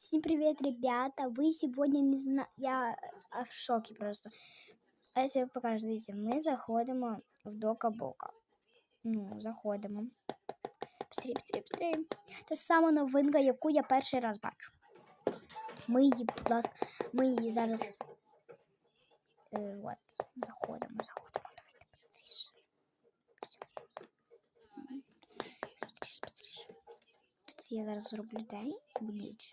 Всем привет, ребята! Вы сегодня не зна... Я а, в шоке просто. А если ви покажу, дивіться, ми заходимо в Дока Бока. Ну, заходимо. Пстрі, пстрі, пстрі. Це сама новинка, яку я перший раз бачу. Ми її, будь ласка, ми її зараз. Е, от, заходимо, заходимо. Давайте быстріше. Быстріше, быстріше. Тут я зараз зроблю день, ніч.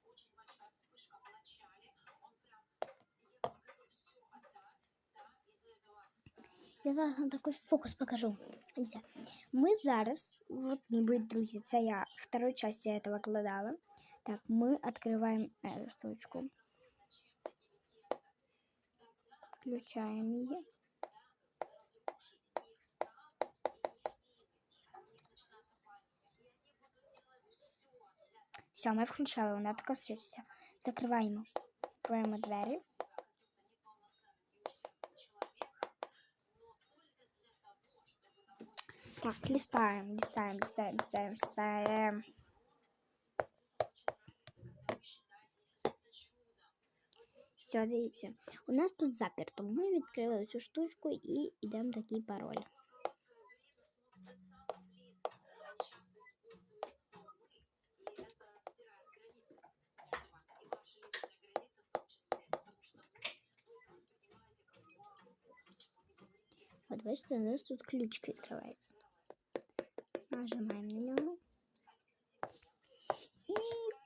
Я зараз вам такий фокус покажу. Дивіться. Ми зараз, вот ніби, друзі, це я в второй части этого кладала. Так, мы открываем эту штучку. Включаем ее. Все, ми включали, вона така свісся. Закриваємо. Закриваємо двері. Так, листаем, листаем, листаем, листаем, листаем. Все, дивіться. У нас тут заперто. Ми відкрили цю штучку і йдемо такий пароль. От бачите, у нас тут ключ відкривається. Нажимаємо на нього. І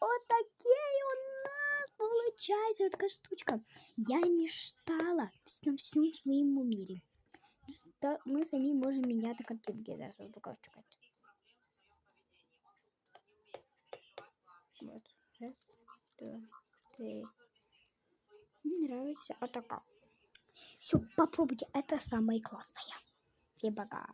отакий у нас получается така штучка. Я мечтала на всьому своєму мірі. Та ми самі можемо міняти картинки. Зараз вам покажу чекайте. Вот. Раз, два, три. Мне нравится атака. Все, попробуйте. Это самое классное. И пока.